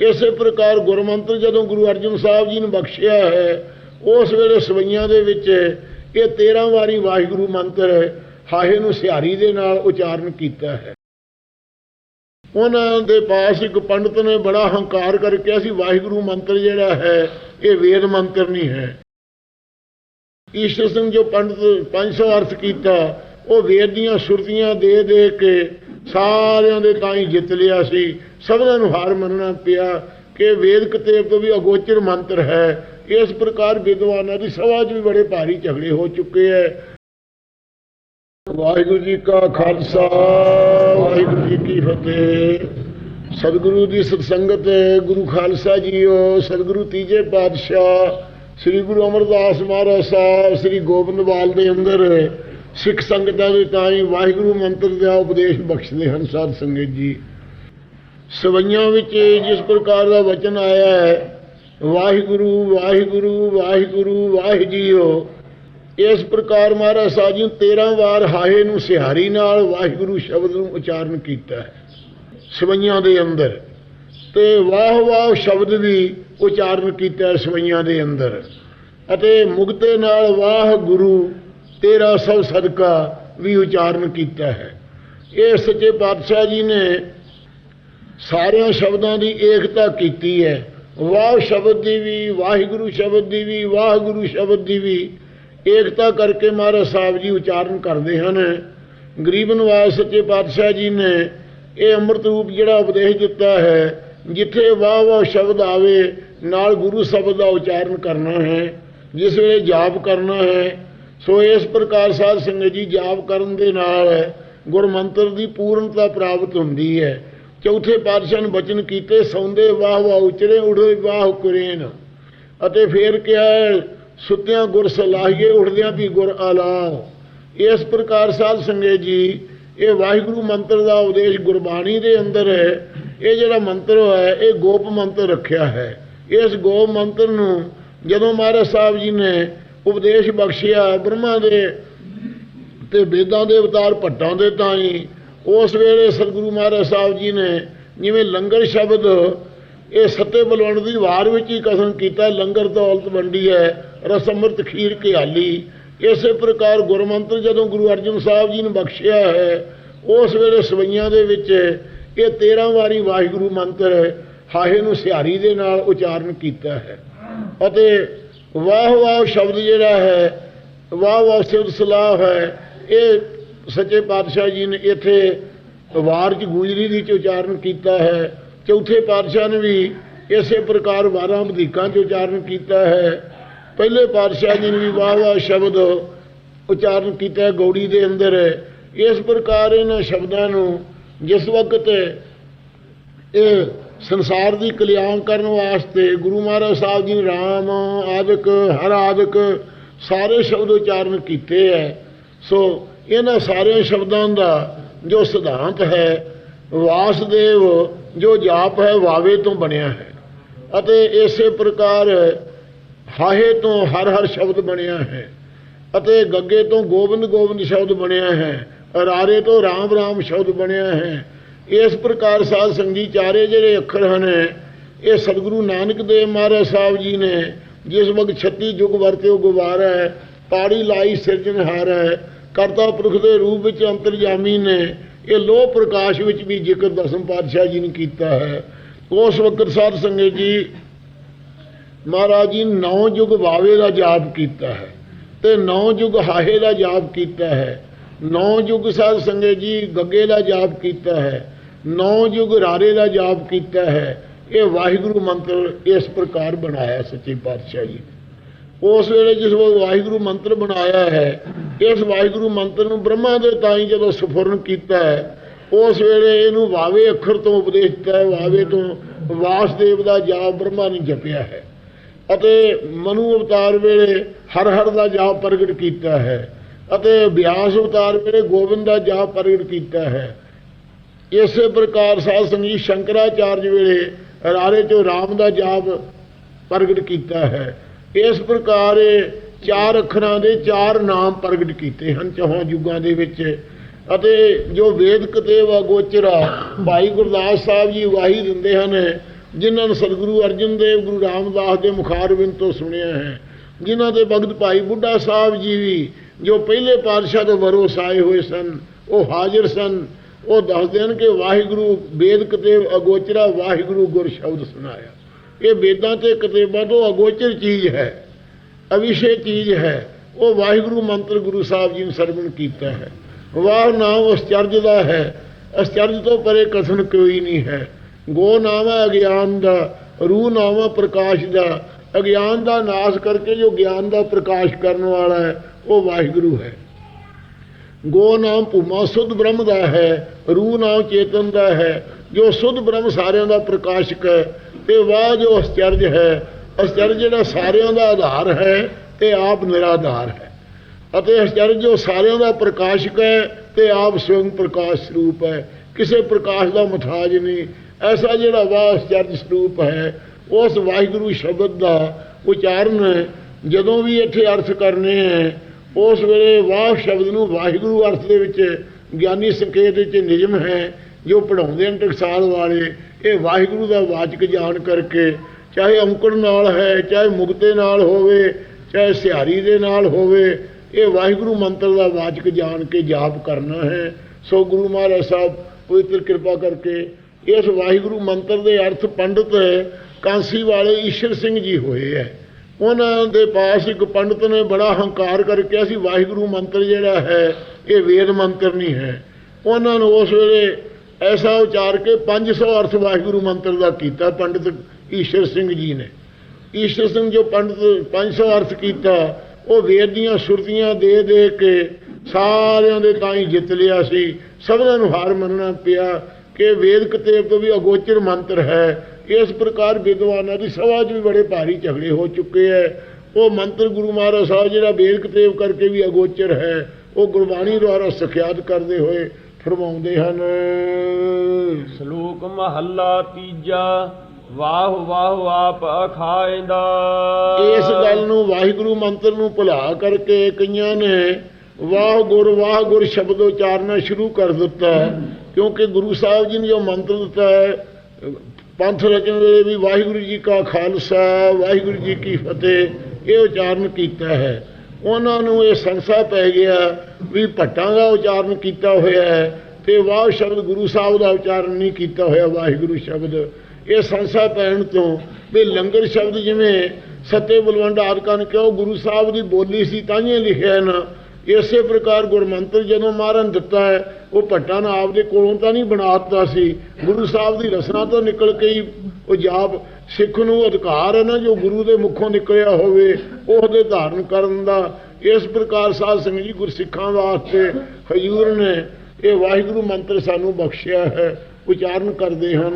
ਇਸੇ ਪ੍ਰਕਾਰ ਗੁਰਮੰਤਰ ਜਦੋਂ ਗੁਰੂ ਅਰਜਨ ਸਾਹਿਬ ਜੀ ਨੂੰ ਬਖਸ਼ਿਆ ਹੈ, ਉਸ ਵੇਲੇ ਸਵਈਆਂ ਦੇ ਵਿੱਚ ਇਹ 13 ਵਾਰੀ ਵਾਹਿਗੁਰੂ ਮੰਤਰ ਹਾਹੇ ਨੂੰ ਸਿਹਾਰੀ ਦੇ ਨਾਲ ਉਚਾਰਨ ਕੀਤਾ ਹੈ। ਉਹਨਾਂ ਦੇ ਪਾਸ ਇੱਕ ਪੰਡਤ ਨੇ ਬੜਾ ਹੰਕਾਰ ਕਰਕੇ ਕਿਹਾ ਸੀ ਵਾਹਿਗੁਰੂ ਮੰਤਰ ਜਿਹੜਾ ਹੈ, ਇਹ ਵੇਦ ਮੰਤਰ ਨਹੀਂ ਹੈ। ਈਸ਼ਰ ਸਿੰਘ ਜੋ ਪੰਡਤ 500 ਅਰਥ ਕੀਤਾ, ਉਹ ਵੇਦ ਦੀਆਂ ਸੁਰਤੀਆਂ ਦੇ ਦੇ ਕੇ ਸਾਰਿਆਂ ਦੇ ਤਾਂ ਹੀ ਜਿੱਤ ਲਿਆ ਸੀ। ਸਭਨਾਂ ਨੂੰ ਹਾਰ ਮੰਨਣਾ ਪਿਆ ਕਿ ਵੇਦ ਕਤੇਬ ਤੋਂ ਵੀ ਅਗੋਚਰ ਮੰਤਰ ਹੈ। ਇਸ ਪ੍ਰਕਾਰ ਵਿਦਵਾਨਾਂ ਦੀ ਸਭਾ 'ਚ ਵੀ ਬੜੇ ਭਾਰੀ ਝਗੜੇ ਹੋ ਚੁੱਕੇ ਹੈ ਵਾਹਿਗੁਰੂ ਜੀ ਕਾ ਖਾਲਸਾ, ਵਾਹਿਗੁਰੂ ਜੀ ਕੀ ਫਤਿਹ। ਸਤਿਗੁਰੂ ਦੀ ਸਤਸੰਗਤ ਗੁਰੂ ਖਾਲਸਾ ਜੀਓ, ਸਤਿਗੁਰੂ ਤੀਜੇ ਪਾਤਸ਼ਾਹ, ਸ੍ਰੀ ਗੁਰੂ ਅਮਰਦਾਸ ਮਹਾਰਾਜ ਸਾਹਿਬ, ਸ੍ਰੀ ਗੋਬਿੰਦਵਾਲ ਦੇ ਅੰਦਰ ਸਿੱਖ ਸੰਗਤਾਂ ਦੇ ਤਾਂ ਹੀ ਵਾਹਿਗੁਰੂ ਮੰਤਰ ਦਾ ਉਪਦੇਸ਼ ਬਖਸ਼ਦੇ ਹਨ ਸਾਧ ਸੰਗਤ ਜੀ। ਸਵਈਆਂ ਵਿੱਚ ਜਿਸ ਪ੍ਰਕਾਰ ਦਾ ਵਚਨ ਆਇਆ ਹੈ, ਵਾਹਿਗੁਰੂ ਵਾਹਿਗੁਰੂ ਵਾਹਿਗੁਰੂ ਵਾਹਿ ਜੀਓ ਇਸ ਪ੍ਰਕਾਰ ਮਹਾਰਾਜ ਸਾਹਿਬ ਜੀ ਨੇ 13 ਵਾਰ ਹਾਹੇ ਨੂੰ ਸਿਹਾਰੀ ਨਾਲ ਵਾਹਿਗੁਰੂ ਸ਼ਬਦ ਨੂੰ ਉਚਾਰਨ ਕੀਤਾ ਹੈ, ਸਵਈਆਂ ਦੇ ਅੰਦਰ। ਤੇ ਵਾਹ ਵਾਹ ਸ਼ਬਦ ਵੀ ਉਚਾਰਨ ਕੀਤਾ ਸਵਈਆਂ ਦੇ ਅੰਦਰ। ਅਤੇ ਮੁਗਤੇ ਨਾਲ ਵਾਹ ਗੁਰੂ ਤੇਰਾ ਸਭ ਸਦਕਾ ਵੀ ਉਚਾਰਨ ਕੀਤਾ ਹੈ। ਇਹ ਸੱਚੇ ਪਾਤਸ਼ਾਹ ਜੀ ਨੇ ਸਾਰਿਆਂ ਸ਼ਬਦਾਂ ਦੀ ਏਕਤਾ ਕੀਤੀ ਹੈ। ਵਾਹ ਸ਼ਬਦ ਦੀ ਵੀ, ਵਾਹਿਗੁਰੂ ਸ਼ਬਦ ਦੀ ਵੀ, ਵਾਹਿਗੁਰੂ ਸ਼ਬਦ ਦੀ ਵੀ ਏਕਤਾ ਕਰਕੇ ਮਹਾਰਾਜ ਸਾਹਿਬ ਜੀ ਉਚਾਰਨ ਕਰਦੇ ਹਨ। ਗਰੀਬ ਨਵਾਜ਼ ਸੱਚੇ ਪਾਤਸ਼ਾਹ ਜੀ ਨੇ ਇਹ ਅੰਮ੍ਰਿਤ ਰੂਪ ਜਿਹੜਾ ਉਪਦੇਸ਼ ਦਿੱਤਾ ਹੈ, ਜਿੱਥੇ ਵਾਹ ਵਾਹ ਸ਼ਬਦ ਆਵੇ, ਨਾਲ ਗੁਰੂ ਸ਼ਬਦ ਦਾ ਉਚਾਰਨ ਕਰਨਾ ਹੈ, ਜਿਸ ਵੇਲੇ ਜਾਪ ਕਰਨਾ ਹੈ ਸੋ ਇਸ ਪ੍ਰਕਾਰ ਸਾਧ ਸੰਗਤ ਜੀ ਜਾਪ ਕਰਨ ਦੇ ਨਾਲ ਗੁਰਮੰਤਰ ਦੀ ਪੂਰਨਤਾ ਪ੍ਰਾਪਤ ਹੁੰਦੀ ਹੈ। ਚੌਥੇ ਪਾਤਸ਼ਾਹ ਨੇ ਬਚਨ ਕੀਤੇ, ਸੌਂਦੇ ਵਾਹ ਵਾਹ ਉਚਰੇ ਉੜੇ ਵਾਹ ਕੁਰੇਨ ਅਤੇ ਫੇਰ ਕਿਹਾ, ਸੁੱਤਿਆਂ ਗੁਰ ਸਲਾਹੀਏ, ਉਠਦਿਆਂ ਵੀ ਗੁਰ ਆਲਾ ਇਸ ਪ੍ਰਕਾਰ ਸਾਧ ਸੰਗਤ ਜੀ, ਇਹ ਵਾਹਿਗੁਰੂ ਮੰਤਰ ਦਾ ਉਪਦੇਸ਼ ਗੁਰਬਾਣੀ ਦੇ ਅੰਦਰ ਹੈ। ਇਹ ਜਿਹੜਾ ਮੰਤਰ ਹੈ ਇਹ ਗੋਪ ਮੰਤਰ ਰੱਖਿਆ ਹੈ। ਇਸ ਗੋਪ ਮੰਤਰ ਨੂੰ ਜਦੋਂ ਮਹਾਰਾਜ ਸਾਹਿਬ ਜੀ ਨੇ ਉਪਦੇਸ਼ ਬਖਸ਼ਿਆ, ਬ੍ਰਹਮਾ ਦੇ ਤੇ ਵੇਦਾਂ ਦੇ ਅਵਤਾਰ ਭੱਟਾਂ ਦੇ ਤਾਈ। ਉਸ ਵੇਲੇ ਸਤਿਗੁਰੂ ਮਹਾਰਾਜ ਸਾਹਿਬ ਜੀ ਨੇ ਜਿਵੇਂ ਲੰਗਰ ਸ਼ਬਦ, ਇਹ ਸੱਤੇ ਬਲਵੰਡ ਦੀ ਵਾਰ ਵਿੱਚ ਹੀ ਕਥਨ ਕੀਤਾ, ਲੰਗਰ ਦੌਲਤ ਵੰਡੀ ਹੈ, ਰਸ ਅੰਮ੍ਰਿਤ ਖੀਰ ਘਿਆਲੀ। ਇਸੇ ਪ੍ਰਕਾਰ ਗੁਰਮੰਤਰ ਜਦੋਂ ਗੁਰੂ ਅਰਜਨ ਸਾਹਿਬ ਜੀ ਨੇ ਬਖਸ਼ਿਆ ਹੈ, ਉਸ ਵੇਲੇ ਸਵਈਆਂ ਦੇ ਵਿੱਚ ਇਹ 13 ਵਾਰੀ ਵਾਹਿਗੁਰੂ ਮੰਤਰ ਹਾਹੇ ਨੂੰ ਸਿਹਾਰੀ ਦੇ ਨਾਲ ਉਚਾਰਨ ਕੀਤਾ ਹੈ। ਅਤੇ ਵਾਹ ਵਾਹ ਸ਼ਬਦ ਜਿਹੜਾ ਹੈ, ਵਾਹ ਵਾਹ ਸਿਫਤ ਸਲਾਹ ਹੈ। ਇਹ ਸੱਚੇ ਪਾਤਸ਼ਾਹ ਜੀ ਨੇ ਇੱਥੇ ਵਾਰ ਚ ਗੁਜਰੀ ਦੀ ਚ ਉਚਾਰਨ ਕੀਤਾ ਹੈ। ਚੌਥੇ ਪਾਤਸ਼ਾਹ ਨੇ ਵੀ ਇਸੇ ਪ੍ਰਕਾਰ ਵਾਰਾਂ ਵਧੀਕਾਂ ਚ ਉਚਾਰਨ ਕੀਤਾ ਹੈ। ਪਹਿਲੇ ਪਾਤਸ਼ਾਹ ਜੀ ਨੇ ਵੀ ਵਾਹ ਵਾਹ ਸ਼ਬਦ ਉਚਾਰਨ ਕੀਤਾ ਗੌੜੀ ਦੇ ਅੰਦਰ। ਇਸ ਪ੍ਰਕਾਰ ਇਹਨਾਂ ਸ਼ਬਦਾਂ ਨੂੰ ਜਿਸ ਵਕਤ ਇਹ ਸੰਸਾਰ ਦੀ ਕਲਿਆਣ ਕਰਨ ਵਾਸਤੇ ਗੁਰੂ ਮਹਾਰਾਜ ਸਾਹਿਬ ਜੀ ਨੇ ਰਾਮ, ਆਦਿਕ, ਹਰ ਆਦਿਕ ਸਾਰੇ ਸ਼ਬਦ ਉਚਾਰਨ ਕੀਤੇ ਹੈ ਸੋ ਇਹਨਾਂ ਸਾਰੇ ਸ਼ਬਦਾਂ ਦਾ ਜੋ ਸਿਧਾਂਤ ਹੈ, ਵਾਸਦੇਵ ਜੋ ਜਾਪ ਹੈ, ਵਾਵੇ ਤੋਂ ਬਣਿਆ ਹੈ। ਅਤੇ ਇਸੇ ਪ੍ਰਕਾਰ ਹਾਹੇ ਤੋਂ ਹਰ ਹਰ ਸ਼ਬਦ ਬਣਿਆ ਹੈ। ਅਤੇ ਗੱਗੇ ਤੋਂ ਗੋਬਿੰਦ ਗੋਬਿੰਦ ਸ਼ਬਦ ਬਣਿਆ ਹੈ। ਰਾਰੇ ਤੋਂ ਰਾਮ ਰਾਮ ਸ਼ਬਦ ਬਣਿਆ ਹੈ। ਇਸ ਪ੍ਰਕਾਰ ਸਾਧ ਸੰਗੀ ਚਾਰੇ ਜਿਹੜੇ ਅੱਖਰ ਹਨ, ਇਹ ਸਤਿਗੁਰੂ ਨਾਨਕ ਦੇਵ ਮਹਾਰਾਜ ਸਾਹਿਬ ਜੀ ਨੇ, ਜਿਸ ਵਕਤ 36 ਯੁਗ ਵਰਤਿਓ ਗੁਵਾਰਾ ਹੈ, ਪਾੜੀ ਲਾਈ ਸਿਰਜਣਹਾਰ ਹੈ, ਕਰਤਾ ਪੁਰਖ ਦੇ ਰੂਪ ਵਿੱਚ ਅੰਤਰਜਾਮੀ ਨੇ, ਇਹ ਲੋਹ ਪ੍ਰਕਾਸ਼ ਵਿੱਚ ਵੀ ਜ਼ਿਕਰ ਦਸਮ ਪਾਤਸ਼ਾਹ ਜੀ ਨੇ ਕੀਤਾ ਹੈ। ਉਸ ਵਕਤ ਸਾਧ ਸੰਗਤ ਜੀ ਮਹਾਰਾਜ ਜੀ ਨੌ ਯੁਗ ਵਾਵੇ ਦਾ ਜਾਪ ਕੀਤਾ ਹੈ ਤੇ ਨੌ ਯੁਗ ਹਾਹੇ ਦਾ ਜਾਪ ਕੀਤਾ ਹੈ। ਨੌ ਯੁਗ ਸਾਧ ਸੰਗਤ ਜੀ ਗੱਗੇ ਦਾ ਜਾਪ ਕੀਤਾ ਹੈ। ਨੌ ਯੁਗ ਰਾਰੇ ਦਾ ਜਾਪ ਕੀਤਾ ਹੈ। ਇਹ ਵਾਹਿਗੁਰੂ ਮੰਤਰ ਇਸ ਪ੍ਰਕਾਰ ਬਣਾਇਆ ਸੱਚੇ ਪਾਤਸ਼ਾਹ ਜੀ। ਉਸ ਵੇਲੇ ਜਿਸ ਵਕਤ ਵਾਹਿਗੁਰੂ ਮੰਤਰ ਬਣਾਇਆ ਹੈ, ਇਸ ਵਾਹਿਗੁਰੂ ਮੰਤਰ ਨੂੰ ਬ੍ਰਹਮਾ ਦੇ ਤਾਈ ਜਦੋਂ ਸਫੁਰਨ ਕੀਤਾ ਹੈ, ਉਸ ਵੇਲੇ ਇਹਨੂੰ ਵਾਵੇ ਅੱਖਰ ਤੋਂ ਉਪਦੇਸ਼ ਦਿੱਤਾ ਹੈ, ਵਾਵੇ ਤੋਂ ਵਾਸਦੇਵ ਦਾ ਜਾਪ ਬ੍ਰਹਮਾ ਨੇ ਜਪਿਆ ਹੈ। ਅਤੇ ਮਨੂ ਅਵਤਾਰ ਵੇਲੇ ਹਰ ਹਰ ਦਾ ਜਾਪ ਪ੍ਰਗਟ ਕੀਤਾ ਹੈ। ਅਤੇ ਬਿਆਸ ਅਵਤਾਰ ਵੇਲੇ ਗੋਬਿੰਦ ਦਾ ਜਾਪ ਪ੍ਰਗਟ ਕੀਤਾ ਹੈ। ਇਸੇ ਪ੍ਰਕਾਰ ਸਾਧ ਸੰਗਤ ਸ਼ੰਕਰਾਚਾਰਜ ਵੇਲੇ ਰਾਰੇ ਚੋਂ ਰਾਮ ਦਾ ਜਾਪ ਪ੍ਰਗਟ ਕੀਤਾ ਹੈ। ਇਸ ਪ੍ਰਕਾਰ ਇਹ ਚਾਰ ਅੱਖਰਾਂ ਦੇ ਚਾਰ ਨਾਮ ਪ੍ਰਗਟ ਕੀਤੇ ਹਨ ਚੌਹਾਂ ਯੁੱਗਾਂ ਦੇ ਵਿੱਚ। ਅਤੇ ਜੋ ਵੇਦਕ ਤੇ ਗੋਚਰਾ, ਭਾਈ ਗੁਰਦਾਸ ਸਾਹਿਬ ਜੀ ਵਾਹੀ ਦਿੰਦੇ ਹਨ, ਜਿਨ੍ਹਾਂ ਨੂੰ ਸਤਿਗੁਰੂ ਅਰਜਨ ਦੇਵ, ਗੁਰੂ ਰਾਮਦਾਸ ਦੇ ਮੁਖਾਰਬਿੰਦ ਤੋਂ ਸੁਣਿਆ ਹੈ। ਜਿਨ੍ਹਾਂ ਦੇ ਭਗਤ ਭਾਈ ਬੁੱਢਾ ਸਾਹਿਬ ਜੀ ਵੀ ਜੋ ਪਹਿਲੇ ਪਾਤਸ਼ਾਹ ਤੋਂ ਵਰੋਸ ਆਏ ਹੋਏ ਸਨ, ਉਹ ਹਾਜ਼ਰ ਸਨ। ਉਹ ਦੱਸਦੇ ਹਨ ਕਿ ਵਾਹਿਗੁਰੂ ਵੇਦ ਕਤੇਬ ਅਗੋਚਰਾ ਵਾਹਿਗੁਰੂ ਗੁਰ ਸ਼ਬਦ ਸੁਣਾਇਆ। ਇਹ ਵੇਦਾਂ ਤੇ ਕਤੇਬਾਂ ਤੋਂ ਅਗੋਚਰ ਚੀਜ਼ ਹੈ। ਅਵਿਸ਼ੇ ਚੀਜ਼ ਹੈ। ਉਹ ਵਾਹਿਗੁਰੂ ਮੰਤਰ ਗੁਰੂ ਸਾਹਿਬ ਜੀ ਨੇ ਸਰਵਣ ਕੀਤਾ ਹੈ। ਵਾਹ ਨਾਮ ਉਸ ਦਾ ਹੈ। ਇਸ ਤੋਂ ਪਰੇ ਕਥਨ ਕੋਈ ਨਹੀਂ ਹੈ। ਗੋ ਨਾਮ ਹੈ ਅਗਿਆਨ ਦਾ ਰੂ ਨਾਮ ਹੈ ਪ੍ਰਕਾਸ਼ ਦਾ। ਅਗਿਆਨ ਦਾ ਨਾਸ਼ ਕਰਕੇ ਜੋ ਗਿਆਨ ਦਾ ਪ੍ਰਕਾਸ਼ ਕਰਨ ਵਾਲਾ ਹੈ, ਉਹ ਵਾਹਿਗੁਰੂ ਹੈ। ਗੋ ਨਾਮ ਭੂਮਾ ਸੁਧ ਬ੍ਰਹਮ ਦਾ ਹੈ, ਰੂਹ ਨਾਮ ਚੇਤਨ ਦਾ ਹੈ। ਜੋ ਸੁਧ ਬ੍ਰਹਮ ਸਾਰਿਆਂ ਦਾ ਪ੍ਰਕਾਸ਼ਕ ਹੈ, ਤੇ ਵਾਹ ਜੋ ਅਸਚਰਜ ਹੈ, ਅਸਚਰਜ ਜਿਹੜਾ ਸਾਰਿਆਂ ਦਾ ਆਧਾਰ ਹੈ, ਤੇ ਆਪ ਨਿਰਾਧਾਰ ਹੈ। ਅਤੇ ਅਸਚਰਜ ਜੋ ਸਾਰਿਆਂ ਦਾ ਪ੍ਰਕਾਸ਼ਕ ਹੈ, ਤੇ ਆਪ ਸਵਯੰ ਪ੍ਰਕਾਸ਼ ਸਰੂਪ ਹੈ। ਕਿਸੇ ਪ੍ਰਕਾਸ਼ ਦਾ ਮੁਤਾਜ ਨਹੀਂ। ਐਸਾ ਜਿਹੜਾ ਵਾਹ ਅਸਚਰਜ ਸਰੂਪ ਹੈ, ਉਸ ਵਾਹਿਗੁਰੂ ਸ਼ਬਦ ਦਾ ਉਚਾਰਨ ਜਦੋਂ ਵੀ ਇੱਥੇ ਅਰਥ ਕਰਨੇ ਹੈ ਉਸ ਵੇਲੇ ਵਾਹ ਸ਼ਬਦ ਨੂੰ ਵਾਹਿਗੁਰੂ ਅਰਥ ਦੇ ਵਿੱਚ ਗਿਆਨੀ ਸੰਕੇਤ ਵਿੱਚ ਨਿਯਮ ਹੈ, ਜੋ ਪੜਾਉਂਦੇ ਹਨ ਟਕਸਾਲ ਵਾਲੇ, ਇਹ ਵਾਹਿਗੁਰੂ ਦਾ ਵਾਚਕ ਜਾਣ ਕਰਕੇ ਚਾਹੇ ਔਂਕੜ ਨਾਲ ਹੈ, ਚਾਹੇ ਮੁਕਤੇ ਨਾਲ ਹੋਵੇ, ਚਾਹੇ ਸਿਹਾਰੀ ਦੇ ਨਾਲ ਹੋਵੇ, ਇਹ ਵਾਹਿਗੁਰੂ ਮੰਤਰ ਦਾ ਵਾਚਕ ਜਾਣ ਕੇ ਜਾਪ ਕਰਨਾ ਹੈ। ਸੋ ਗੁਰੂ ਮਹਾਰਾਜ ਸਾਹਿਬ, ਪਵਿੱਤਰ ਕਿਰਪਾ ਕਰਕੇ ਇਸ ਵਾਹਿਗੁਰੂ ਮੰਤਰ ਦੇ ਅਰਥ ਪੰਡਤ ਕਾਂਸੀ ਵਾਲੇ ਈਸ਼ਰ ਸਿੰਘ ਜੀ ਹੋਏ ਹੈ। ਉਹਨਾਂ ਦੇ ਪਾਸ ਇੱਕ ਪੰਡਤ ਨੇ ਬੜਾ ਹੰਕਾਰ ਕਰਕੇ ਕਿਹਾ ਸੀ, ਵਾਹਿਗੁਰੂ ਮੰਤਰ ਜਿਹੜਾ ਹੈ, ਇਹ ਵੇਦ ਮੰਤਰ ਨਹੀਂ ਹੈ। ਉਹਨਾਂ ਨੂੰ ਉਸ ਵੇਲੇ ਐਸਾ ਉਚਾਰ ਕੇ 500 ਅਰਥ ਵਾਹਿਗੁਰੂ ਮੰਤਰ ਦਾ ਕੀਤਾ, ਪੰਡਤ ਈਸ਼ਰ ਸਿੰਘ ਜੀ ਨੇ। ਈਸ਼ਰ ਸਿੰਘ ਜੋ ਪੰਡਤ 500 ਅਰਥ ਕੀਤਾ, ਉਹ ਵੇਦ ਦੀਆਂ ਸੁਰਤੀਆਂ ਦੇ ਦੇ ਕੇ ਸਾਰਿਆਂ ਦੇ ਤਾਂ ਹੀ ਜਿੱਤ ਲਿਆ ਸੀ। ਸਭਨਾਂ ਨੂੰ ਹਾਰ ਮੰਨਣਾ ਪਿਆ ਕਿ ਵੇਦ ਕਿਤੇ ਤੋਂ ਵੀ ਅਗੋਚਰ ਮੰਤਰ ਹੈ। ਇਸ ਪ੍ਰਕਾਰ ਵਿਦਵਾਨਾਂ ਦੀ ਸਭਾ 'ਚ ਵੀ ਬੜੇ ਭਾਰੀ ਝਗੜੇ ਹੋ ਚੁੱਕੇ ਹੈ ਉਹ ਮੰਤਰ ਗੁਰੂ ਮਹਾਰਾਜ ਸਾਹਿਬ ਜਿਹੜਾ ਵੇਦ ਕਤੇਬ ਕਰਕੇ ਵੀ ਅਗੋਚਰ ਹੈ ਉਹ ਗੁਰਬਾਣੀ ਦੁਆਰਾ ਸਖਿਆਤ ਕਰਦੇ ਹੋਏ ਫਰਮਾਉਂਦੇ ਹਨ। ਸ਼ਲੋਕ ਮਹੱਲਾ ਤੀਜਾ ਵਾਹ ਵਾਹ ਆਪ ਅਖਾਇਂਦਾ। ਇਸ ਗੱਲ ਨੂੰ ਵਾਹਿਗੁਰੂ ਮੰਤਰ ਨੂੰ ਭੁਲਾ ਕਰਕੇ ਕਈਆਂ ਨੇ ਵਾਹ ਗੁਰ ਵਾਹ ਗੁਰ ਸ਼ਬਦ ਉਚਾਰਨਾ ਸ਼ੁਰੂ ਕਰ ਦਿੱਤਾ। ਕਿਉਂਕਿ ਗੁਰੂ ਸਾਹਿਬ ਜੀ ਨੇ ਜੋ ਮੰਤਰ ਦਿੱਤਾ ਹੈ ਪੰਥ ਰਚਨ ਵੇਲੇ ਵੀ ਵਾਹਿਗੁਰੂ ਜੀ ਕਾ ਖਾਲਸਾ, ਵਾਹਿਗੁਰੂ ਜੀ ਕੀ ਫਤਿਹ, ਇਹ ਉਚਾਰਨ ਕੀਤਾ ਹੈ। ਉਹਨਾਂ ਨੂੰ ਇਹ ਸੰਸਾ ਪੈ ਗਿਆ ਵੀ ਭੱਟਾਂ ਦਾ ਉਚਾਰਨ ਕੀਤਾ ਹੋਇਆ ਹੈ ਤੇ ਵਾਹ ਸ਼ਬਦ ਗੁਰੂ ਸਾਹਿਬ ਦਾ ਉਚਾਰਨ ਨਹੀਂ ਕੀਤਾ ਹੋਇਆ ਵਾਹਿਗੁਰੂ ਸ਼ਬਦ। ਇਹ ਸੰਸਾ ਪੈਣ ਤੋਂ ਵੀ ਲੰਗਰ ਸ਼ਬਦ ਜਿਵੇਂ ਸੱਤੇ ਬਲਵੰਡ ਆਦਿਕਾਂ ਨੇ ਕਿਹਾ ਗੁਰੂ ਸਾਹਿਬ ਦੀ ਬੋਲੀ ਸੀ, ਤਾਂ ਹੀ ਲਿਖਿਆ ਨਾ। ਇਸੇ ਪ੍ਰਕਾਰ ਗੁਰਮੰਤਰ ਜਦੋਂ ਮਾਰਨ ਦਿੱਤਾ ਹੈ, ਉਹ ਭੱਟਾਂ ਨਾਲ ਆਪਦੇ ਕੋਲੋਂ ਤਾਂ ਨਹੀਂ ਬਣਾ ਦਿੱਤਾ ਸੀ। ਗੁਰੂ ਸਾਹਿਬ ਦੀ ਰਸਨਾ ਤੋਂ ਨਿਕਲ ਕੇ ਹੀ ਉਹ ਜਾਪ, ਸਿੱਖ ਨੂੰ ਅਧਿਕਾਰ ਹੈ ਨਾ, ਜੋ ਗੁਰੂ ਦੇ ਮੁਖੋਂ ਨਿਕਲਿਆ ਹੋਵੇ, ਉਹਦੇ ਧਾਰਨ ਕਰਨ ਦਾ। ਇਸ ਪ੍ਰਕਾਰ ਸਾਧ ਸੰਗਤ ਜੀ ਗੁਰਸਿੱਖਾਂ ਵਾਸਤੇ ਹਜੂਰ ਨੇ ਇਹ ਵਾਹਿਗੁਰੂ ਮੰਤਰ ਸਾਨੂੰ ਬਖਸ਼ਿਆ ਹੈ। ਉਚਾਰਨ ਕਰਦੇ ਹਨ।